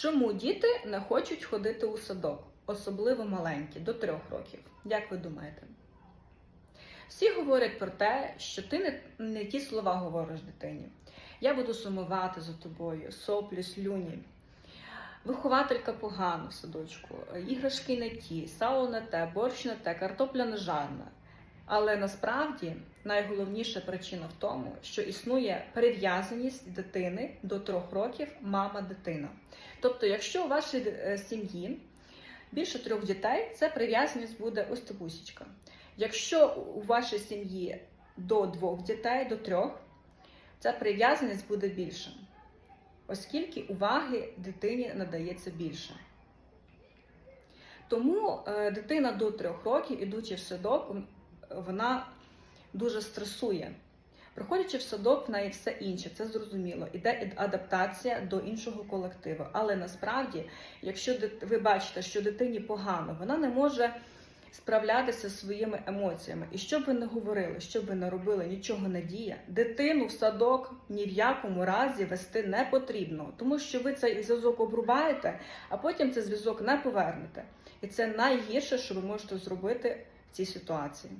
Чому діти не хочуть ходити у садок, особливо маленькі, до трьох років? Як ви думаєте? Всі говорять про те, що ти не, не ті слова говориш дитині. Я буду сумувати за тобою, соплі, слюні. Вихователька погано в садочку, іграшки не ті, сало не те, борщ не те, картопля не жарна. Але насправді найголовніша причина в тому, що існує прив'язаність дитини до трьох років мама-дитина. Тобто, якщо у вашій е, сім'ї більше трьох дітей, це прив'язаність буде ось табусічка. Якщо у вашій сім'ї до двох дітей, до трьох, ця прив'язаність буде більша, оскільки уваги дитині надається більше. Тому е, дитина до трьох років, ідучи в садок, вона дуже стресує. Приходячи в садок, в неї все інше, це зрозуміло. Іде адаптація до іншого колективу. Але насправді, якщо ви бачите, що дитині погано, вона не може справлятися зі своїми емоціями. І що б ви не говорили, що б ви не робили, нічого не діє. Дитину в садок ні в якому разі вести не потрібно, тому що ви цей зв'язок обрубаєте, а потім цей зв'язок не повернете. І це найгірше, що ви можете зробити в цій ситуації.